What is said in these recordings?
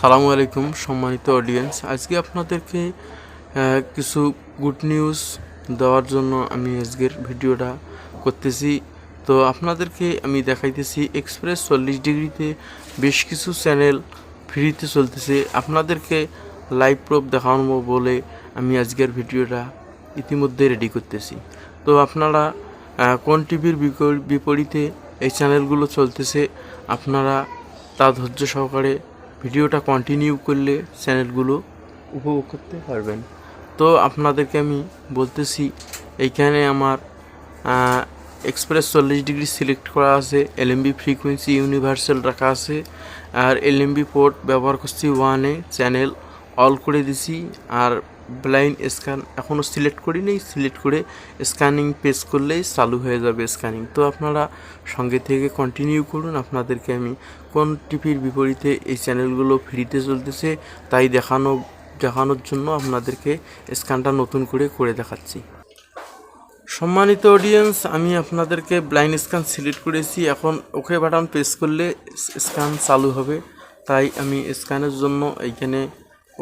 সালামু আলাইকুম সম্মানিত অডিয়েন্স আজকে আপনাদেরকে কিছু গুড নিউজ দেওয়ার জন্য আমি আজকের ভিডিওটা করতেছি। তো আপনাদেরকে আমি দেখাইতেছি এক্সপ্রেস চল্লিশ ডিগ্রিতে বেশ কিছু চ্যানেল ফ্রিতে চলতেছে। আপনাদেরকে লাইভ প্রুফ দেখানো বলে আমি আজকের ভিডিওটা ইতিমধ্যে রেডি করতেছি। তো আপনারা কোন টিভির বিপরীতে এই চ্যানেলগুলো চলতেছে, আপনারা তা ধৈর্য সহকারে ভিডিওটা কন্টিনিউ করলে চ্যানেলগুলো উপভোগ করতে পারবেন। তো আপনাদেরকে আমি বলতেছি, এইখানে আমার এক্সপ্রেস চল্লিশ ডিগ্রি সিলেক্ট করা আছে এলএমবি ফ্রিকোয়েন্সি ইউনিভার্সাল রাখা আছে, আর এলএমবি পোর্ট ব্যবহার করছি ওয়ানে চ্যানেল অল করে দিছি, আর ব্লাইন্ড স্ক্যান এখনও সিলেক্ট করি নেই সিলেক্ট করে স্ক্যানিং পেজ করলেই চালু হয়ে যাবে স্ক্যানিং তো আপনারা সঙ্গে থেকে কন্টিনিউ করুন, আপনাদেরকে আমি কোন টিভির বিপরীতে এই চ্যানেলগুলো ফ্রিতে চলতেছে তাই দেখানো, দেখানোর জন্য আপনাদেরকে স্ক্যানটা নতুন করে করে দেখাচ্ছি। সম্মানিত অডিয়েন্স আমি আপনাদেরকে ব্লাইন্ড স্ক্যান সিলেক্ট করেছি, এখন ওকে বাটন প্রেস করলে স্ক্যান চালু হবে। তাই আমি স্ক্যানের জন্য এইখানে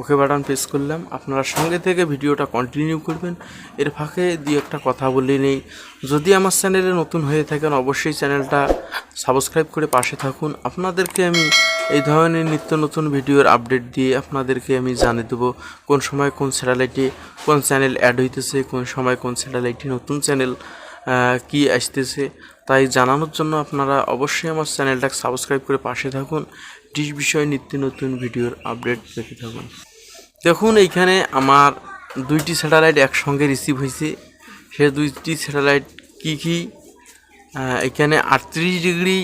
ওকে বাটন প্রেস করলাম। আপনারা সঙ্গে থেকে ভিডিওটা কন্টিনিউ করবেন। এর ফাঁকে দুই একটা কথা বলে নেই। যদি আমার চ্যানেলে নতুন হয়ে থাকেন, অবশ্যই চ্যানেলটা সাবস্ক্রাইব করে পাশে থাকুন। আপনাদেরকে আমি এই ধরনের নিত্য নতুন ভিডিওর আপডেট দিয়ে আপনাদেরকে আমি জানিয়ে দেবো কোন সময় কোন স্যাটেলাইটে কোন চ্যানেল অ্যাড হইতেছে, কোন সময় কোন স্যাটেলাইটে নতুন চ্যানেল কি আসতেছে। তাই জানানোর জন্য আপনারা অবশ্যই আমার চ্যানেলটাকে সাবস্ক্রাইব করে পাশে থাকুন। ডিশ বিষয়ে নিত্য নতুন ভিডিওর আপডেট পেতে থাকুন। দেখুন, এইখানে আমার দুইটি স্যাটেলাইট একসঙ্গে রিসিভ হয়েছে। সে দুইটি স্যাটেলাইট কী কী? এখানে আটত্রিশ ডিগ্রি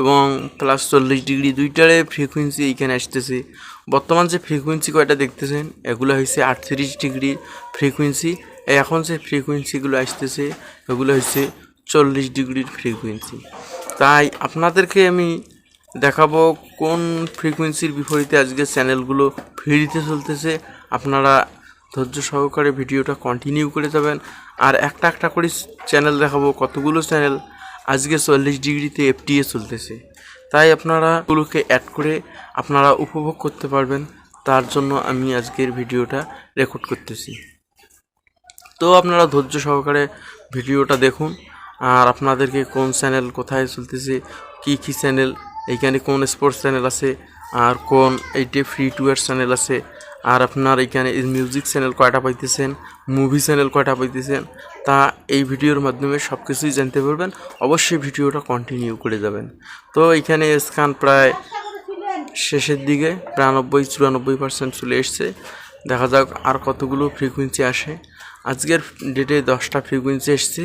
এবং প্লাস চল্লিশ ডিগ্রি দুইটারে ফ্রিকুয়েন্সি এইখানে আসতেছে। বর্তমান যে ফ্রিকুয়েন্সি কয়টা দেখতেছেন, এগুলো হয়েছে আটত্রিশ ডিগ্রি ফ্রিকুয়েন্সি এখন যে ফ্রিকুয়েন্সিগুলো আসতেছে, এগুলো হচ্ছে চল্লিশ ডিগ্রির ফ্রিকুয়েন্সি তাই আপনাদেরকে আমি দেখাবো কোন ফ্রিকুয়েন্সির বিপরীতে আজকে চ্যানেলগুলো ফ্রিতে চলতেছে। আপনারা ধৈর্য সহকারে ভিডিওটা কন্টিনিউ করে যাবেন। আর একটা একটা করে চ্যানেল দেখাবো, কতগুলো চ্যানেল আজকে চল্লিশ ডিগ্রিতে এফটিএ চলতেছে। তাই আপনারা এগুলোকে অ্যাড করে আপনারা উপভোগ করতে পারবেন। তার জন্য আমি আজকের ভিডিওটা রেকর্ড করতেছি। তো আপনারা ধৈর্য সহকারে ভিডিওটা দেখুন। আর আপনাদেরকে কোন চ্যানেল কোথায় চলতেছে, কি কি চ্যানেল এইখানে কোন স্পোর্টস চ্যানেল আছে, আর কোন এইটে ফ্রি টুয়ার চ্যানেল আছে, আর আপনার এইখানে মিউজিক চ্যানেল কয়টা পাইতেছেন মুভি চ্যানেল কয়টা পাইতেছেন, তা এই ভিডিওর মাধ্যমে সব কিছুই জানতে পারবেন। অবশ্যই ভিডিওটা কন্টিনিউ করে যাবেন। তো এইখানে স্ক্যান প্রায় শেষের দিকে, বিরানব্বই, চুরানব্বই পার্সেন্ট চলে এসছে। দেখা যাক আর কতগুলো ফ্রিকুয়েন্সি আসে। আজকের ডেটে দশটা ফ্রিকুয়েন্সি এসছে।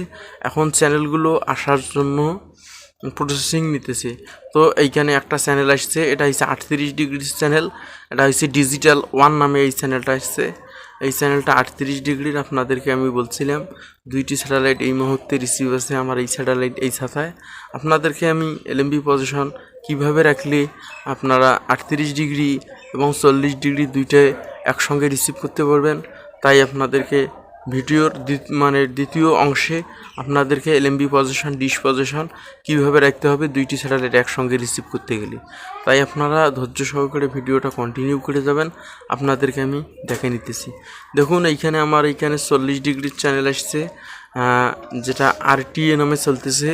এখন চ্যানেলগুলো আসার জন্য প্রসেসিং নিতেছে। তো এইখানে একটা চ্যানেল আসছে, এটা হচ্ছে আটত্রিশ ডিগ্রি চ্যানেল এটা হচ্ছে ডিজিটাল ওয়ান নামে এই চ্যানেলটা আসছে। এই চ্যানেলটা আটত্রিশ ডিগ্রির, আপনাদেরকে আমি বলছিলাম, দুইটি স্যাটেলাইট এই মুহূর্তে রিসিভ আছে, আমার এই স্যাটেলাইট এই ছাতায়। আপনাদেরকে আমি এলএমবি পজিশন কীভাবে রাখলে আপনারা আটত্রিশ ডিগ্রি এবং চল্লিশ ডিগ্রি দুইটায় একসঙ্গে রিসিভ করতে পারবেন, তাই আপনাদেরকে ভিডিওর মানে দ্বিতীয় অংশে আপনাদেরকে এলএমবি পজিশন ডিশ পজিশন কীভাবে রাখতে হবে, দুইটি স্যাটেলাইট একসঙ্গে রিসিভ করতে গেলে। তাই আপনারা ধৈর্য সহকারে ভিডিওটা কন্টিনিউ করে যাবেন। আপনাদেরকে আমি দেখে নিতেছি। দেখুন, এইখানে আমার এইখানে চল্লিশ ডিগ্রির চ্যানেল আসছে যেটা আরটিএ নামে চলতেছে।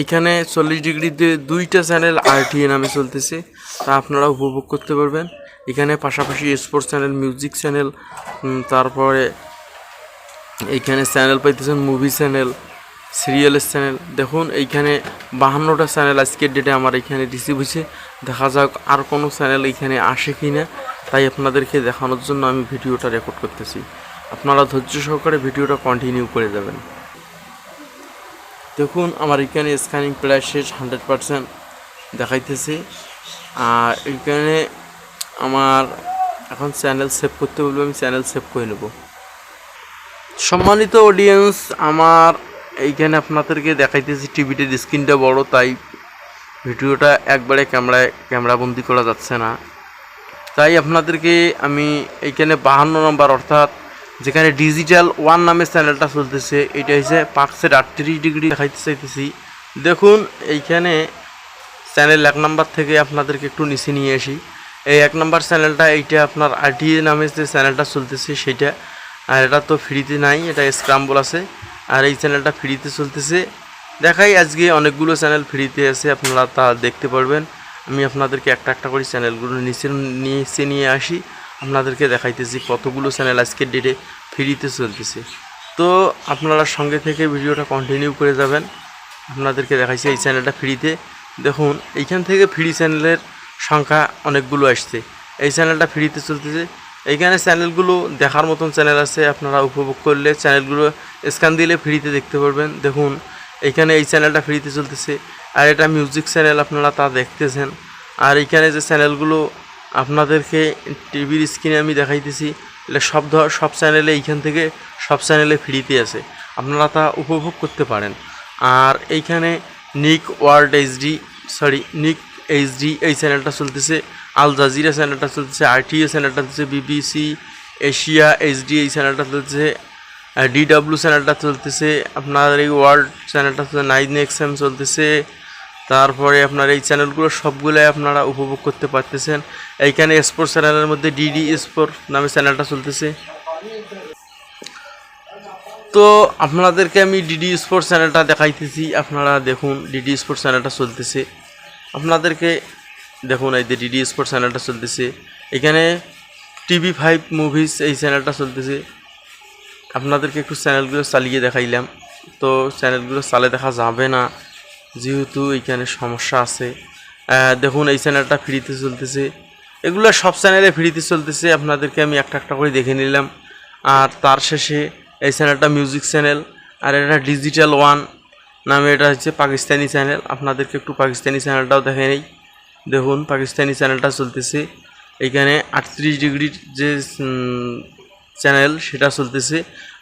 এইখানে চল্লিশ ডিগ্রিতে দুইটা চ্যানেল আরটিএ নামে চলতেছে। তা আপনারা উপভোগ করতে পারবেন। এখানে পাশাপাশি স্পোর্টস চ্যানেল মিউজিক চ্যানেল তারপরে এইখানে চ্যানেল পাইতেছেন মুভি চ্যানেল সিরিয়ালের চ্যানেল দেখুন, এইখানে বাহান্নটা চ্যানেল আজকের ডেটে আমার এখানে রিসিভ হয়েছে। দেখা যাক আর কোনো চ্যানেল এইখানে আসে কি না তাই আপনাদেরকে দেখানোর জন্য আমি ভিডিওটা রেকর্ড করতেছি। আপনারা ধৈর্য সহকারে ভিডিওটা কন্টিনিউ করে যাবেন। দেখুন, আমার এখানে স্ক্যানিং প্রায় শেষ হান্ড্রেড পারসেন্ট দেখাইতেছি। আর এখানে আমার এখন চ্যানেল সেভ করতে বলব, আমি চ্যানেল সেভ করে নেব। সম্মানিত অডিয়েন্স আমার এইখানে আপনাদেরকে দেখাইতেছি টিভিতে স্ক্রিনটা বড়, তাই ভিডিওটা একবারে ক্যামেরায়, ক্যামেরাবন্দি করা যাচ্ছে না। তাই আপনাদেরকে আমি এইখানে বাহান্ন নম্বর, অর্থাৎ যেখানে ডিজিটাল ওয়ান নামের চ্যানেলটা চলতেছে, এটা হচ্ছে পাঁচশের আটত্রিশ ডিগ্রি দেখাইতে চাইতেছি। দেখুন, এইখানে চ্যানেল এক নাম্বার থেকে আপনাদেরকে একটু নিচে নিয়ে আসি। এই এক নম্বর চ্যানেলটা এইটা আপনার আরটিএ নামে যে চ্যানেলটা চলতেছে সেটা আর এটা তো ফ্রিতে নাই, এটা স্ক্রাম্বল আছে। আর এই চ্যানেলটা ফ্রিতে চলতেছে। দেখাই আজকে অনেকগুলো চ্যানেল ফ্রিতে আছে, আপনারা তা দেখতে পারবেন। আমি আপনাদেরকে একটা একটা করে চ্যানেলগুলো নিচে নিচে নিয়ে আসি। আপনাদেরকে দেখাইতেছি কতগুলো চ্যানেল আজকের ডেটে ফ্রিতে চলতেছে। তো আপনারা সঙ্গে থেকে ভিডিওটা কন্টিনিউ করে যাবেন। আপনাদেরকে দেখাইছি এই চ্যানেলটা ফ্রিতে দেখুন, এইখান থেকে ফ্রি চ্যানেলের সংখ্যা অনেকগুলো আসছে। এই চ্যানেলটা ফ্রিতে চলতেছে। এইখানে চ্যানেলগুলো দেখার মতন চ্যানেল আছে, আপনারা উপভোগ করলে চ্যানেলগুলো স্ক্যান দিলে ফ্রিতে দেখতে পারবেন। দেখুন এইখানে এই চ্যানেলটা ফ্রিতে চলতেছে, আর এটা মিউজিক চ্যানেল আপনারা তা দেখতেছেন। আর এইখানে যে চ্যানেলগুলো আপনাদেরকে টিভির স্ক্রিনে আমি দেখাইতেছি, এটা সব ধর সব চ্যানেলে, এইখান থেকে সব চ্যানেলে ফ্রিতে আছে। আপনারা তা উপভোগ করতে পারেন। আর এইখানে Nick world HD sorry Nick HD এই চ্যানেলটা চলতেছে। আল জাজিরা চ্যানেলটা চলতেছে আরটিএ চ্যানেলটা চলছে বিবিসি, এশিয়া এইচডি এই চ্যানেলটা চলছে ডিডাব্লিউ চ্যানেলটা চলতেছে, আপনার এই ওয়ার্ল্ড চ্যানেলটা চলছে নাইন এক্সএম চলতেছে, তারপরে আপনার এই চ্যানেলগুলো সবগুলোই আপনারা উপভোগ করতে পারতেছেন। এইখানে স্পোর্টস চ্যানেলের মধ্যে ডিডি স্পোর্ট নামে চ্যানেলটা চলতেছে। তো আপনাদেরকে আমি ডিডি স্পোর্টস চ্যানেলটা দেখাইতেছি, আপনারা দেখুন, ডিডি স্পোর্টস চ্যানেলটা চলতেছে। আপনাদেরকে দেখুন, এই যে ডিডি স্পোর্টস চ্যানেলটা চলতেছে। এখানে টিভি ফাইভ মুভিজ এই চ্যানেলটা চলতেছে। আপনাদেরকে একটু চ্যানেলগুলো চালিয়ে দেখাইলাম। তো চ্যানেলগুলো চালে দেখা যাবে না, যেহেতু এইখানে সমস্যা আছে। দেখুন, এই চ্যানেলটা ফ্রিতে চলতেছে। এগুলো সব চ্যানেলে ফ্রিতে চলতেছে। আপনাদেরকে আমি একটা একটা করে দেখে নিলাম। আর তার শেষে এই চ্যানেলটা মিউজিক চ্যানেল আর এটা ডিজিটাল ওয়ান নামে এটা হচ্ছে পাকিস্তানি চ্যানেল আপনাদেরকে একটু পাকিস্তানি চ্যানেলটাও দেখে নেই। দেখুন, পাকিস্তানি চ্যানেলটা চলতেছে। এখানে আটত্রিশ ডিগ্রির যে চ্যানেল সেটা চলতেছে।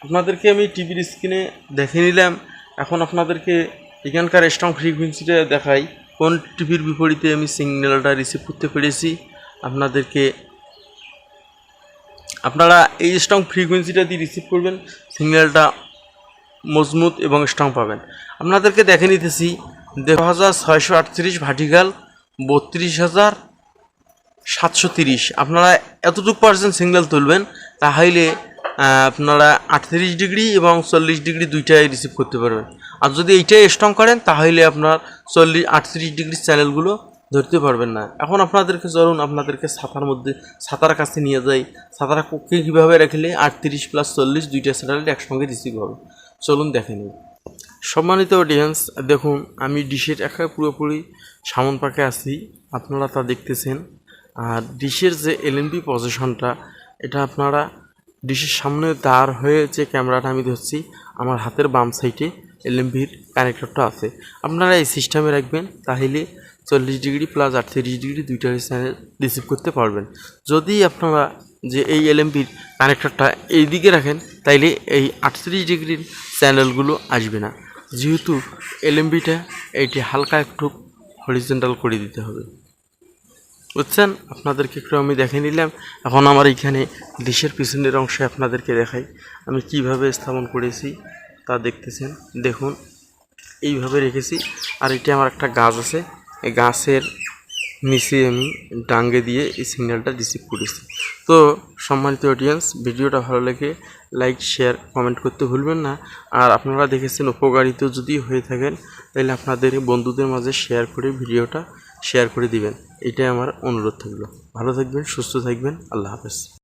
আপনাদেরকে আমি টিভির স্ক্রিনে দেখে নিলাম। এখন আপনাদেরকে এখানকার স্ট্রং ফ্রিকুয়েন্সিটা দেখাই। কোন টিভির বিপরীতে আমি সিগন্যালটা রিসিভ করতে পেরেছি? আপনাদেরকে, আপনারা এই স্ট্রং ফ্রিকুয়েন্সিটা দিয়ে রিসিভ করবেন। সিগন্যালটা মজবুত এবং স্ট্রং পাবেন। আপনাদেরকে দেখে নিতেছি দেড় হাজার ছয়শো আটত্রিশ ভার্টিক্যাল বত্রিশ হাজার সাতশো তিরিশ। আপনারা এতটুকু পার্সেন্ট সিগন্যাল তুলবেন, তাহলে আপনারা আটত্রিশ ডিগ্রি এবং চল্লিশ ডিগ্রি দুইটাই রিসিভ করতে পারবেন। আর যদি এইটাই স্ট্রং করেন, তাহলে আপনার চল্লিশ, আটত্রিশ ডিগ্রি চ্যানেলগুলো ধরতে পারবেন না। এখন আপনাদেরকে চলুন, আপনাদেরকে ছাতার মধ্যে, ছাতার কাছে নিয়ে যাই। ছাতার পক্ষে কীভাবে রাখলে আটত্রিশ প্লাস চল্লিশ দুইটা স্যাটেলাইট একসঙ্গে রিসিভ হবে? চলুন দেখে নিই। সম্মানিত অডিয়েন্স দেখুন, আমি ডিশের একা পুরোপুরি সামন পাকে আছি। আপনারা তা দেখতেছেন। আর ডিশের যে এলএনবি পজিশনটা এটা আপনারা ডিশের সামনে দাঁড় হয়ে যে ক্যামেরাটা আমি ধরছি, আমার হাতের বাম সাইডে এলএমভির কানেক্টরটা আছে। আপনারা এই সিস্টেমে রাখবেন, তাহলে চল্লিশ ডিগ্রি প্লাস আটত্রিশ ডিগ্রি দুইটা চ্যানেল রিসিভ করতে পারবেন। যদি আপনারা যে এই এলএমপির কানেক্টরটা এই দিকে রাখেন তাইলে এই আটত্রিশ ডিগ্রির চ্যানেলগুলো আসবে না। যেহেতু এলএমবিটা এইটি হালকা একটু হরিজেন্টাল করে দিতে হবে। বুঝছেন? আপনাদেরকে একটু আমি দেখে নিলাম। এখন আমার এখানে ডিশের পিছনের অংশে আপনাদেরকে দেখাই। আমি কীভাবে স্থাপন করেছি তা দেখতেছেন। দেখুন, এইভাবে রেখেছি। আর এটি আমার একটা গাছ আছে। এই গাছের নিচে আমি ডাঙ্গে দিয়ে এই সিগন্যালটা রিসিভ করেছি। তো সম্মানিত অডিয়েন্স ভিডিওটা ভালো লাগে লাইক শেয়ার কমেন্ট করতে ভুলবেন না। আর আপনারা দেখেছেন উপকারিত যদি হয়ে থাকেন, তাহলে আপনাদের বন্ধুদের মাঝে শেয়ার করে ভিডিওটা শেয়ার করে দিবেন। এটাই আমার অনুরোধ থাকল। ভালো থাকবেন, সুস্থ থাকবেন, আল্লাহ হাফেজ।